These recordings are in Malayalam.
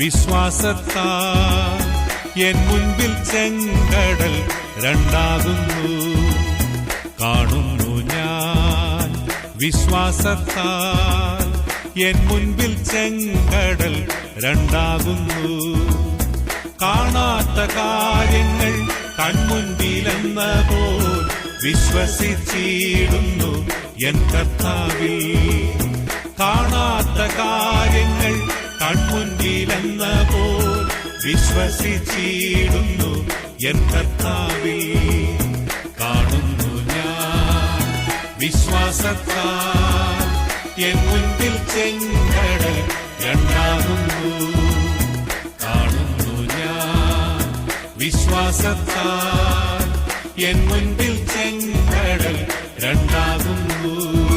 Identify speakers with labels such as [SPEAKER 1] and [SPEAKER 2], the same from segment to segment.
[SPEAKER 1] വിശ്വാസത്താൽ എൻ മുൻപിൽ ചെങ്കടൽ രണ്ടാകുന്നു. കാണുന്നു ഞാൻ വിശ്വാസത്താൽ എൻ മുൻപിൽ ചെങ്കടൽ രണ്ടാകുന്നു. കാണാത്ത കാര്യങ്ങൾ കൺമുൻപിലെന്ന പോൽ വിശ്വസിച്ചിടുന്നു എൻ കർത്താവിൽ. കാണാത്ത കാര്യങ്ങൾ വിശ്വസിച്ചിടുന്നു എൻ കർത്താവിൽ. കാണുന്നു ഞാൻ വിശ്വാസത്താൽ. എൻ മുൻപിൽ ചെങ്കടൽ രണ്ടാകുന്നു. കാണുന്നു ഞാൻ വിശ്വാസത്താൽ. എൻ മുൻപിൽ ചെങ്കടൽ രണ്ടാകുന്നു.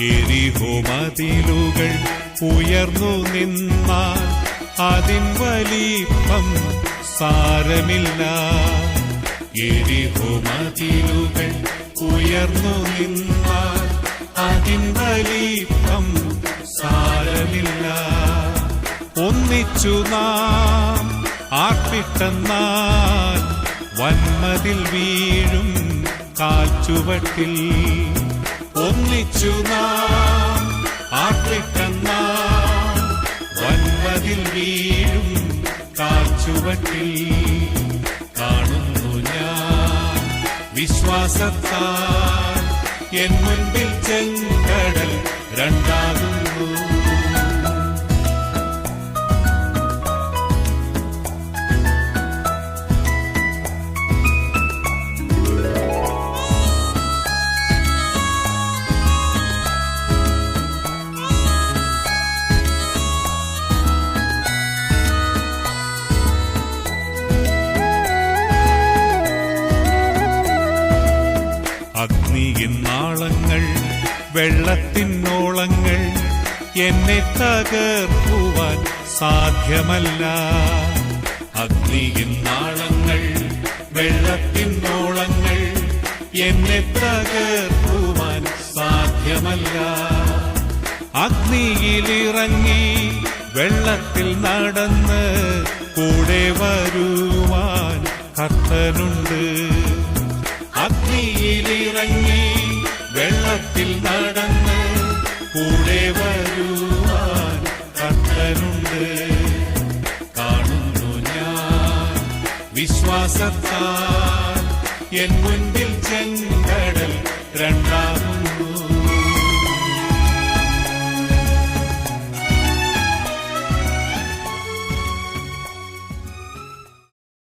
[SPEAKER 1] എരിഹോ മതിലുകൾ ഉയർന്നു നിന്നാൽ അതിൻ വലിപ്പം സാരമില്ല. എരിഹോമതിലുകൾ ഉയർന്നു നിന്നാൽ അതിൻ വലിപ്പം സാരമില്ല. ഒന്നിച്ചു നാം ആർപ്പിട്ടെന്നാൽ വന്മതിൽ വീഴും കാൽച്ചുവട്ടിൽ. ഒന്നിച്ചു നാം ആർപ്പിട്ടെന്നാൽ വന്മതിൽ വീഴും കാച്ചുവട്ടിൽ കാണുന്നു ഞാൻ. വിശ്വാസത്താൽ എൻ മുൻപിൽ ചെങ്കടൽ അഗ്നിയിൻ നാളങ്ങൾ വെള്ളത്തിനോളങ്ങൾ എന്നെ തകർക്കുവാൻ സാധ്യമല്ല. അഗ്നിയിന്നാളങ്ങൾ വെള്ളത്തിനോളങ്ങൾ എന്നെ തകർക്കുവാൻ സാധ്യമല്ല. അഗ്നിയിലിറങ്ങി വെള്ളത്തിൽ നടന്ന് കൂടെ വരുവാൻ കർത്തനുണ്ട്. അഗ്നിയിലിറങ്ങി വെള്ളത്തിൽ നടന്ന് കൂടെ വരുവാൻ കർത്തനുണ്ട്. കാണുന്നു ഞാൻ വിശ്വാസത്താൽ. എൻ മുൻപിൽ ചെങ്കടൽ രണ്ടാ